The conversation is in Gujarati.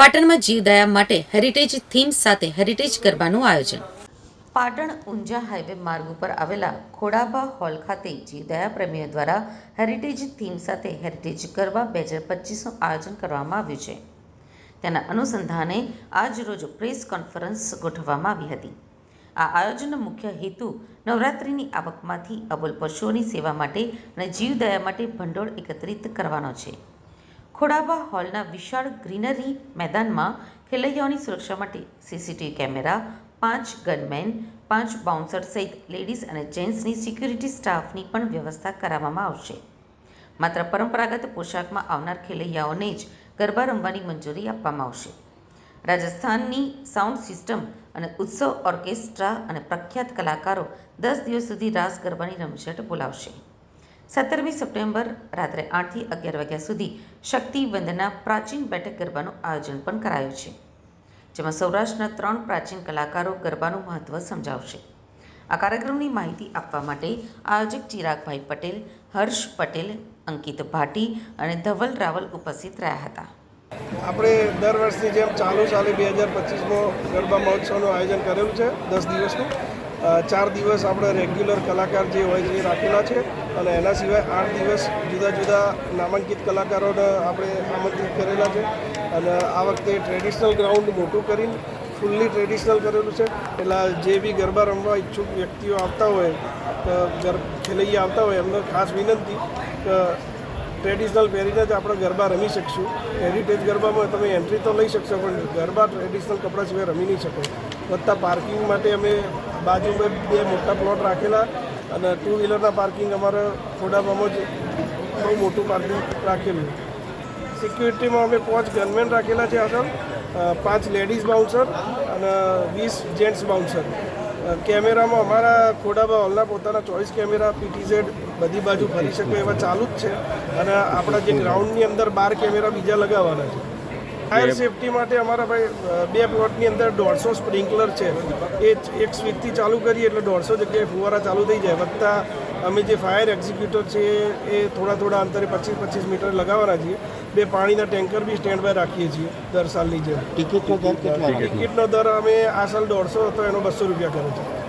પાટણમાં જીવદયા માટે હેરિટેજ થીમ સાથે હેરિટેજ ગરબાનું આયોજન. પાટણ ઊંઝા હાઈવે માર્ગ ઉપર આવેલા ખોડાબા હોલ ખાતે જીવદયા પ્રેમીઓ દ્વારા હેરિટેજ થીમ સાથે હેરિટેજ ગરબા બે હજાર પચીસનું આયોજન કરવામાં આવ્યું છે. તેના અનુસંધાને આજ રોજ પ્રેસ કોન્ફરન્સ ગોઠવવામાં આવી હતી. આ આયોજનનો મુખ્ય હેતુ નવરાત્રિની આવકમાંથી અબોલ પશુઓની સેવા માટે અને જીવદયા માટે ભંડોળ એકત્રિત કરવાનો છે. ખોડાબા હોલના વિશાળ ગ્રીનરી મેદાનમાં ખેલૈયાઓની સુરક્ષા માટે સીસીટીવી કેમેરા, પાંચ ગનમેન, પાંચ બાઉન્સર સહિત લેડીઝ અને જેન્ટ્સની સિક્યુરિટી સ્ટાફની પણ વ્યવસ્થા કરાવવામાં આવશે. માત્ર પરંપરાગત પોશાકમાં આવનાર ખેલૈયાઓને જ ગરબા રમવાની મંજૂરી આપવામાં આવશે. રાજસ્થાનની સાઉન્ડ સિસ્ટમ અને ઉત્સવ ઓર્કેસ્ટ્રા અને પ્રખ્યાત કલાકારો દસ દિવસ સુધી રાસ ગરબાની રમઝટ બોલાવશે. સત્તરમી સપ્ટેમ્બર રાત્રે આઠથી અગિયાર વાગ્યા સુધી શક્તિ વંદના પ્રાચીન બેઠક ગરબાનું આયોજન પણ કરાયું છે, જેમાં સૌરાષ્ટ્રના ત્રણ પ્રાચીન કલાકારો ગરબાનું મહત્ત્વ સમજાવશે. આ કાર્યક્રમની માહિતી આપવા માટે આયોજક ચિરાગભાઈ પટેલ, હર્ષ પટેલ, અંકિત ભાટી અને ધવલ રાવલ ઉપસ્થિત રહ્યા હતા. આપણે દર વર્ષની જેમ ચાલુ સાલે બે હજાર પચીસનો ગરબા મહોત્સવનું આયોજન કરેલું છે, દસ દિવસનું. ચાર દિવસ આપણે રેગ્યુલર કલાકાર જે હોય છે એ રાખેલા છે અને એના સિવાય આઠ દિવસ જુદા જુદા નામાંકિત કલાકારોને આપણે આમંત્રિત કરેલા છે અને આ વખતે ટ્રેડિશનલ ગ્રાઉન્ડ મોટું કરીને ફૂલ્લી ટ્રેડિશનલ કરેલું છે. એટલે જે બી ગરબા રમવા ઈચ્છુક વ્યક્તિઓ આવતા હોય ખેલૈયા આવતા હોય એમને ખાસ વિનંતી કે ટ્રેડિશનલ પહેરીને જ આપણે ગરબા રમી શકશું. હેરિટેજ ગરબામાં તમે એન્ટ્રી તો લઈ શકશો, પણ ગરબા ટ્રેડિશનલ કપડાં સિવાય રમી નહીં શકો. વધતા પાર્કિંગ માટે અમે બાજુમાં બે મોટા પ્લોટ રાખેલા અને ટુ વ્હીલરના પાર્કિંગ અમારે ખોડામાં જ બહુ મોટું પાર્કિંગ રાખેલું. સિક્યુરિટીમાં અમે પાંચ ગનમેન રાખેલા છે આગળ. પાંચ લેડીઝ બાઉન્સર અને વીસ જેન્ટ્સ બાઉન્સર કેમેરામાં અમારા ખોડાબા હોલના પોતાના ચોઈસ કેમેરા પીટીઝેડ બધી બાજુ ફરી શકે એવા ચાલુ જ છે. અને આપણા જે ગ્રાઉન્ડની અંદર બાર કેમેરા બીજા લગાવવાના છે. ફાયર સેફટી માટે અમારા ભાઈ બે પ્લોટની અંદર દોઢસો સ્પ્રિંકલર છે. એ એક સ્વીચથી ચાલુ કરીએ એટલે દોઢસો જગ્યાએ ફુવારા ચાલુ થઈ જાય. વત્તા અમે જે ફાયર એક્ઝિક્યુટર છે એ થોડા થોડા અંતરે પચીસ પચીસ મીટર લગાવવાના છીએ. બે પાણીના ટેન્કર બી સ્ટેન્ડ બાય રાખીએ છીએ દર સાલની જેમ. ટિકિટનો દર ટિકિટનો દર અમે આ સાલ દોઢસો હતો એનો બસો રૂપિયા કરે છે.